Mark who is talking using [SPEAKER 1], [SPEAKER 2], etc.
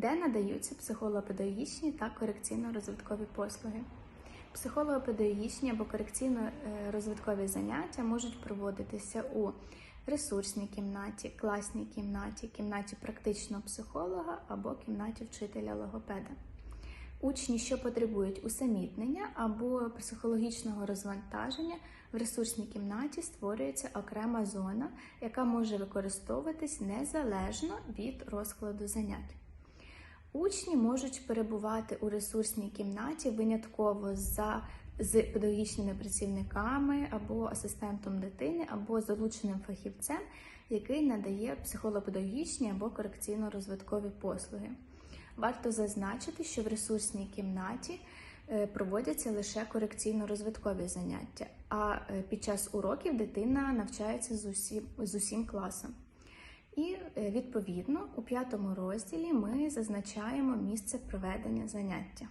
[SPEAKER 1] де надаються психолого-педагогічні та корекційно-розвиткові послуги. Психолого-педагогічні або корекційно-розвиткові заняття можуть проводитися у ресурсній кімнаті, класній кімнаті, кімнаті практичного психолога або кімнаті вчителя логопеда. Учні, що потребують усамітнення або психологічного розвантаження, в ресурсній кімнаті створюється окрема зона, яка може використовуватись незалежно від розкладу занять. Учні можуть перебувати у ресурсній кімнаті винятково за з педагогічними працівниками або асистентом дитини, або залученим фахівцем, який надає психолопедагогічні або корекційно-розвиткові послуги. Варто зазначити, що в ресурсній кімнаті е, проводяться лише корекційно-розвиткові заняття, а е, під час уроків дитина навчається з усім, з усім класом. І е, відповідно у п'ятому розділі ми зазначаємо місце проведення заняття.